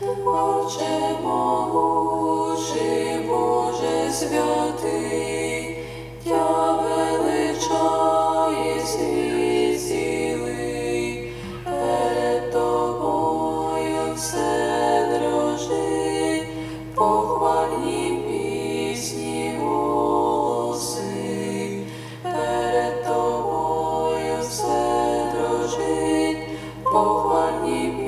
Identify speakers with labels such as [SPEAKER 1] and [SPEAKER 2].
[SPEAKER 1] Отче могучий, Боже святий, я величаю світ цілий, перед тобою все дрожить, похвальні пісні тобою все дрожить, похвальні.